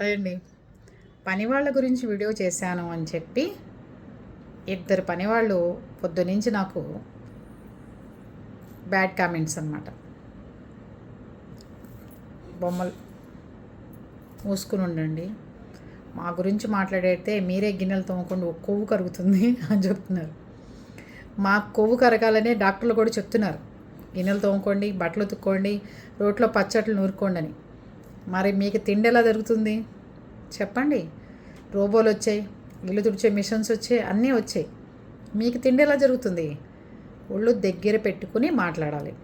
అదండి పని వాళ్ళ గురించి వీడియో చేశాను అని చెప్పి ఇద్దరు పనివాళ్ళు పొద్దునుంచి నాకు బ్యాడ్ కామెంట్స్ అన్నమాట. బొమ్మలు మూసుకుని ఉండండి. మా గురించి మాట్లాడితే మీరే గిన్నెలు తోమకుండా ఒక కొవ్వు కరుగుతుంది అని చెప్తున్నారు. మా కొవ్వు కరగాలనే డాక్టర్లు కూడా చెప్తున్నారు. గిన్నెలు తోముకోండి బట్టలు ఉతుక్కోండి రోట్లో పచ్చట్లు నూరుకోండి అని. మరి మీకు తిండి ఎలా జరుగుతుంది చెప్పండి. రోబోలు వచ్చాయి ఇల్లు తుడిచే మిషన్స్ వచ్చాయి అన్నీ వచ్చాయి. మీకు తిండి ఎలా జరుగుతుంది? ఒళ్ళు దగ్గర పెట్టుకుని మాట్లాడాలి.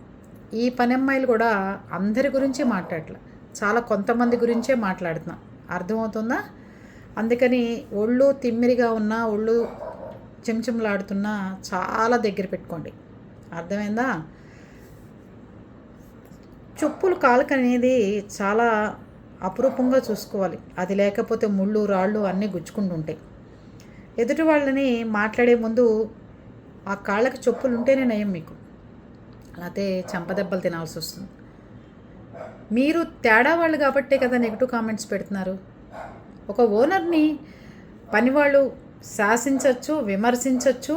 ఈ పని అమ్మాయిలు కూడా అందరి గురించి మాట్లాడలే చాలా కొంతమంది గురించే మాట్లాడుతున్నాం. అర్థమవుతుందా? అందుకని ఒళ్ళు తిమ్మిరిగా ఉన్న ఒళ్ళు చెంచెంలాడుతున్నా చాలా దగ్గర పెట్టుకోండి. అర్థమైందా? చెప్పులు కాలుక అనేది చాలా అపురూపంగా చూసుకోవాలి. అది లేకపోతే ముళ్ళు రాళ్ళు అన్నీ గుచ్చుకుంటూ ఉంటాయి ఎదుటి వాళ్ళని మాట్లాడే ముందు ఆ కాళ్ళకి చెప్పులు ఉంటేనే నయం మీకు. అలాతే చెంపదెబ్బలు తినాల్సి వస్తుంది. మీరు తేడా వాళ్ళు కాబట్టే కదా నెగిటివ్ కామెంట్స్ పెడుతున్నారు. ఒక ఓనర్ని పనివాళ్ళు శాసించవచ్చు విమర్శించవచ్చు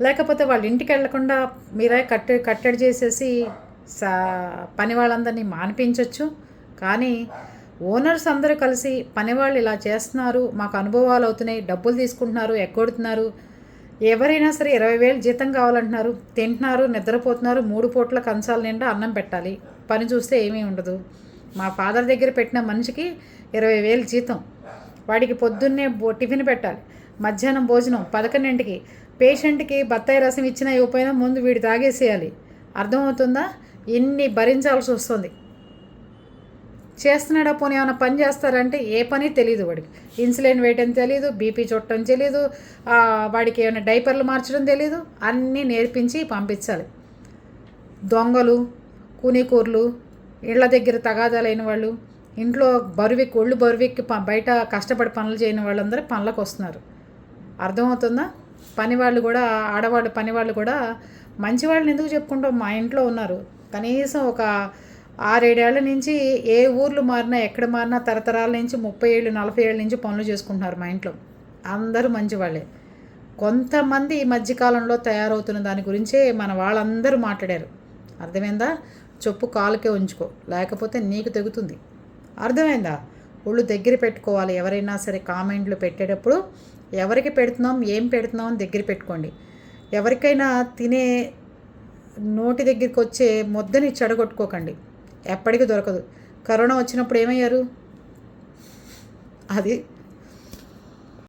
లేకపోతే వాళ్ళ ఇంటికి వెళ్ళకుండా మీరే కట్ట కట్టడి చేసేసి సా పని వాళ్ళందరినీ మానిపించవచ్చు కానీ ఓనర్స్ అందరూ కలిసి పనివాళ్ళు ఇలా చేస్తున్నారు మాకు అనుభవాలు అవుతున్నాయి డబ్బులు తీసుకుంటున్నారు ఎగ్గొడుతున్నారు. ఎవరైనా సరే ఇరవై వేలు జీతం కావాలంటున్నారు తింటున్నారు నిద్రపోతున్నారు మూడు పూట్ల కంచాల నిండా అన్నం పెట్టాలి. పని చూస్తే ఏమీ ఉండదు. మా ఫాదర్ దగ్గర పెట్టిన మనిషికి ఇరవై వేలు జీతం. వాడికి పొద్దున్నే టిఫిన్ పెట్టాలి మధ్యాహ్నం భోజనం పదకొండింటికి. పేషెంట్కి బత్తాయి రసం ఇచ్చినా ఇవ్వకపోయినా ముందు వీడు తాగేసేయాలి. అర్థమవుతుందా? ఇన్ని భరించాల్సి వస్తుంది. చేస్తున్నాడా పోనీ ఏమైనా పని చేస్తారంటే ఏ పని తెలియదు వాడికి. ఇన్సులిన్ వేయటం తెలియదు బీపీ చుట్టడం తెలియదు వాడికి ఏమైనా డైపర్లు మార్చడం తెలియదు అన్నీ నేర్పించి పంపించాలి. దొంగలు కూనికూర్లు ఇళ్ళ దగ్గర తగాదాలైన వాళ్ళు ఇంట్లో బరువెక్కి ఒళ్ళు బరువెక్కి ప- బయట కష్టపడి పనులు చేయని వాళ్ళందరూ పనులకు వస్తున్నారు. అర్థమవుతుందా? పని వాళ్ళు కూడా ఆడవాళ్ళు పని వాళ్ళు కూడా మంచి వాళ్ళని ఎందుకు చెప్పుకుంటాం? మా ఇంట్లో ఉన్నారు. కనీసం ఒక ఆరేడేళ్ళ నుంచి ఏ ఊర్లు మారినా ఎక్కడ మారినా తరతరాల నుంచి ముప్పై ఏళ్ళు నలభై ఏళ్ళ నుంచి పనులు చేసుకుంటున్నారు మా ఇంట్లో. అందరూ మంచి వాళ్ళే కొంతమంది ఈ మధ్యకాలంలో తయారవుతున్న దాని గురించే మన వాళ్ళందరూ మాట్లాడారు. అర్థమైందా? చెప్పు కాలుకే ఉంచుకో. లేకపోతే నీకు తెగుతుంది. అర్థమైందా? ఒళ్ళు దగ్గర పెట్టుకోవాలి. ఎవరైనా సరే కామెంట్లు పెట్టేటప్పుడు ఎవరికి పెడుతున్నాం ఏం పెడుతున్నాం అని దగ్గర పెట్టుకోండి. ఎవరికైనా తినే నోటి దగ్గరికి వచ్చే ముద్దని చెడగొట్టుకోకండి. ఎప్పటికీ దొరకదు. కరోనా వచ్చినప్పుడు ఏమయ్యారు? అది